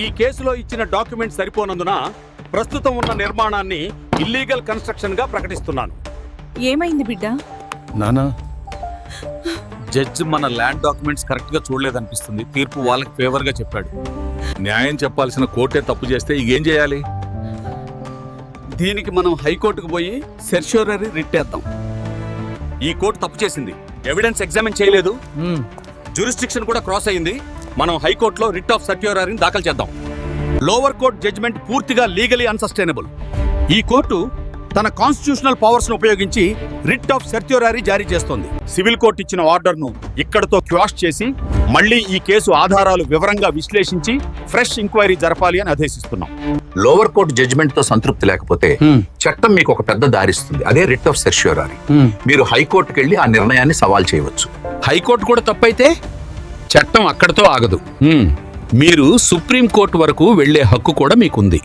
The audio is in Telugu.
ఈ కేసులో ఇచ్చిన డాక్యుమెంట్ సరిపోనందున ప్రస్తుతం ఉన్న నిర్మాణాన్ని ఇల్లీగల్ కన్స్ట్రక్షన్గా ప్రకటిస్తున్నాను. ఏమైంది బిడ్డ? నానా? జడ్జ్ మన ల్యాండ్ డాక్యుమెంట్స్ కరెక్ట్గా చూడలేదనిపిస్తుంది. తీర్పు వాళ్ళకి ఫేవర్గా చెప్పాడు. న్యాయం చెప్పాల్సిన కోర్టే తప్పు చేస్తే ఏం చేయాలి? దీనికి మనం హైకోర్టుకు పోయి సెర్ష్యూరరీ రిట్ వేద్దాం. ఈ కోర్టు తప్పు చేసింది. ఎవిడెన్స్ ఎగ్జామిన్ చేయలేదు. జ్యూరిస్డిక్షన్ కూడా క్రాస్ అయింది. మనం హైకోర్టులో రిట్ ఆఫ్ సర్ట్యూరరీని దాఖలు చేద్దాం. లోవర్ కోర్ట్ జడ్జిమెంట్ పూర్తిగా లీగలీ అన్సస్టైనబుల్ ఈ కోర్టు తన కాన్స్టిట్యూషనల్ పవర్స్ను ఉపయోగించి రిట్ ఆఫ్ సర్ట్యూరరీ జారీ చేస్తోంది. సివిల్ కోర్టు ఇచ్చిన ఆర్డర్ను ఇక్కడతో క్వాష్ చేసి మళ్ళీ ఈ కేసు ఆధారాలు వివరంగా విశ్లేషించి ఫ్రెష్ ఎంక్వైరీ జరపాలి అని ఆదేశిస్తున్నాం. లోవర్ కోర్ట్ జడ్జిమెంట్తో సంతృప్తి లేకపోతే చట్టం మీకు ఒక పెద్ద దారిస్తుంది. అదే రిట్ ఆఫ్ సెర్ష్యూరారీ మీరు హైకోర్టుకి వెళ్ళి ఆ నిర్ణయాన్ని సవాల్ చేయవచ్చు. హైకోర్టు కూడా తప్పైతే చట్టం అక్కడితో ఆగదు. మీరు సుప్రీం కోర్టు వరకు వెళ్ళే హక్కు కూడా మీకుంది.